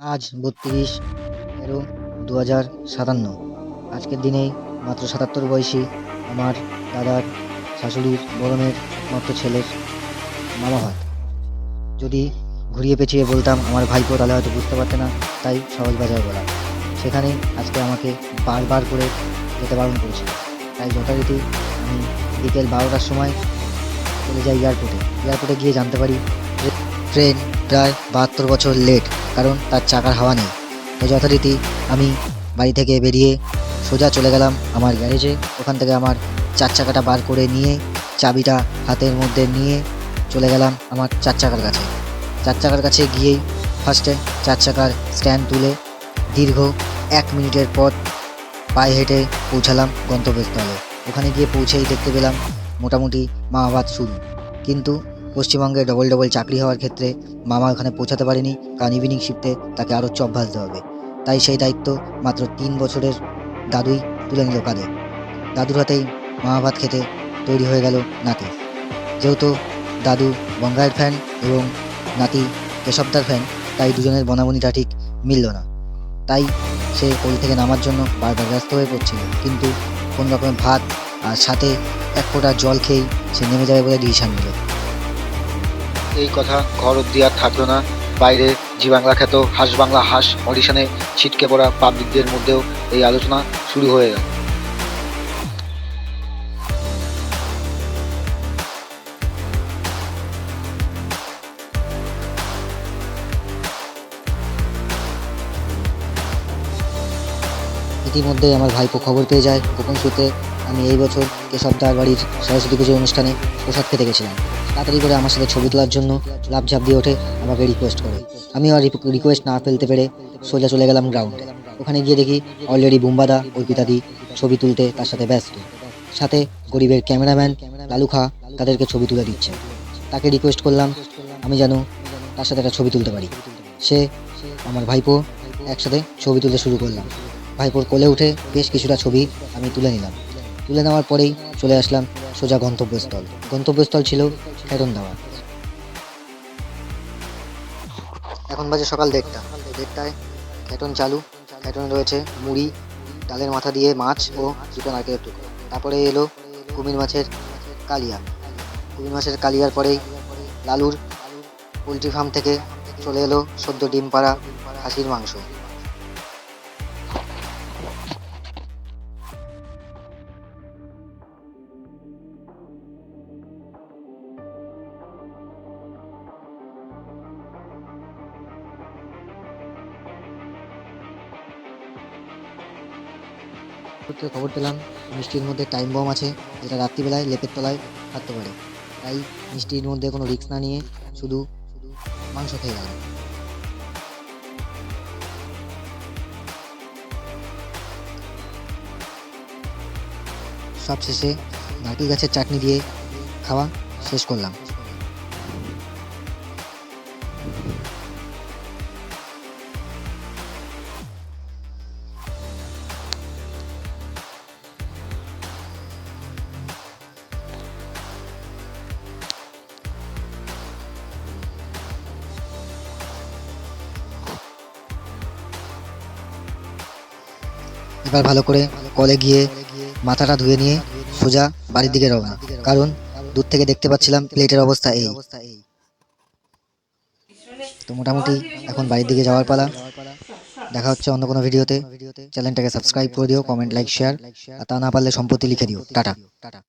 আজ বত্রিশ তেরো দু হাজার সাতান্ন। আজকের দিনে মাত্র সাতাত্তর বয়সী আমার দাদার শাশুড়ির বড় মেয়ের একমাত্র ছেলের মামা হয়। যদি ঘুরিয়ে পেঁচিয়ে বলতাম, আমার ভাইপো তাহলে হয়তো বুঝতে পারতে না। তাই সহজ বাজার বলা। সেখানে আজকে আমাকে বারবার করে যেতে বারণ করেছিল তাই যথারীতি আমি বিকেল বারোটার সময় চলে যাই এয়ারপোর্টে এয়ারপোর্টে গিয়ে জানতে পারি ট্রেন প্রায় বাহাত্তর বছর লেট কারণ তার চাকার হাওয়া নেই। তো যথারীতি আমি বাড়ি থেকে বেরিয়ে সোজা চলে গেলাম আমার গ্যারেজে। ওখান থেকে আমার চার চাকাটা বার করে নিয়ে, চাবিটা হাতের মধ্যে নিয়ে চলে গেলাম আমার চার চাকার কাছে। চার চাকার কাছে গিয়েই ফার্স্টে চার চাকার স্ট্যান্ড তুলে দীর্ঘ এক মিনিটের পর পায়ে হেঁটে পৌঁছালাম গন্তব্যস্থলে। ওখানে গিয়ে পৌঁছেই দেখতে পেলাম মোটামুটি মামাবাদ শুরু। কিন্তু পশ্চিমবঙ্গে ডবল ডবল চাকরি হওয়ার ক্ষেত্রে মামা ওখানে পৌঁছাতে পারেনি। কারণ ইভিনিং শিফটে তাকে আরও চপ ভাজতে হবে। তাই সেই দায়িত্ব মাত্র তিন বছরের দাদুই তুলে নিল কাঁধে। দাদুর হাতেই মামা ভাত খেতে তৈরি হয়ে গেল নাতি। যেহেতু দাদু বঙ্গায়ের ফ্যান এবং নাতি কেশবদার ফ্যান তাই দুজনের বনাবনিটা ঠিক মিলল না। তাই সে কোল থেকে নামার জন্য বারবার ব্যস্ত হয়ে পড়ছিল। কিন্তু কোন রকমের ভাত আর সাথে এক ফোঁটা জল খেয়েই সে নেমে যাবে বলে ডিসিশান নিল। এই কথা ঘর অব্দি আর থাকল না। বাইরে জি বাংলা খ্যাত হাঁস বাংলা হাঁস অডিশনে ছিটকে পড়া পাবলিকদের মধ্যেও এই আলোচনা শুরু হয়ে গেল। ইতিমধ্যেই আমার ভাইপো খবর পেয়ে যায়। গোপন সূত্রে আমি এই বছর কেশবদার বাড়ির সরস্বতী পুজোর অনুষ্ঠানে প্রসাদ খেতে গেছিলাম। তাড়াতাড়ি করে আমার সাথে ছবি তোলার জন্য লাভঝাপ দিয়ে ওঠে আমাকে রিকোয়েস্ট করে। আমি আর রিকোয়েস্ট না ফেলতে পেরে সোজা চলে গেলাম গ্রাউন্ডে ওখানে গিয়ে দেখি অলরেডি বুম্বাদা, অর্পিতাদি ছবি তুলতে তার সাথে ব্যস্ত। সাথে গরিবের ক্যামেরাম্যান লালু খা তাদেরকে ছবি তুলে দিচ্ছে। তাকে রিকোয়েস্ট করলাম, আমি যেন তার সাথে একটা ছবি তুলতে পারি। সে আমার ভাইপো একসাথে ছবি তুলতে শুরু করলাম। ভাইপোর কোলে উঠে বেশ কিছুটা ছবি আমি তুলে নিলাম। তুলে নেওয়ার পরেই চলে আসলাম সোজা গন্তব্যস্থল। গন্তব্যস্থল ছিল খেতন দেওয়া। এখন বাজে সকাল দেড়টা। দেড়টায় খেটন চালু। খেটনে রয়েছে মুড়ি, ডালের মাথা দিয়ে মাছ ও দুটো নারকেলের টুকরো তারপরে এলো কুমির মাছের কালিয়া। কুমির মাছের কালিয়ার পরেই লালুর পোলট্রি ফার্ম থেকে চলে এলো সদ্য ডিম পাড়া খাসির মাংস। সূত্রে খবর পেলাম, মিষ্টির মধ্যে টাইম বম আছে, যেটা রাত্রিবেলায় লেপের তলায় থাকতে পারে। তাই মিষ্টির মধ্যে কোনো রিস্ক না নিয়ে শুধু শুধু মাংস খেয়ে গেলাম। সব শেষে নারকেল গাছের চাটনি দিয়ে খাওয়া শেষ করলাম। এবার ভালো করে কলে গিয়ে মাথাটা ধুয়ে নিয়ে সোজা বাড়ির দিকে রওনা। কারণ দূর থেকে দেখতে পাচ্ছিলাম প্লেটের অবস্থা এই। তো মোটামুটি এখন বাড়ির দিকে যাওয়ার পালা। দেখা হচ্ছে অন্য কোনো ভিডিওতে। চ্যানেলটাকে সাবস্ক্রাইব করে দিও, কমেন্ট, লাইক, শেয়ার। আর তা না পারলে সম্পত্তি লিখে দিও। টাটা। টাটা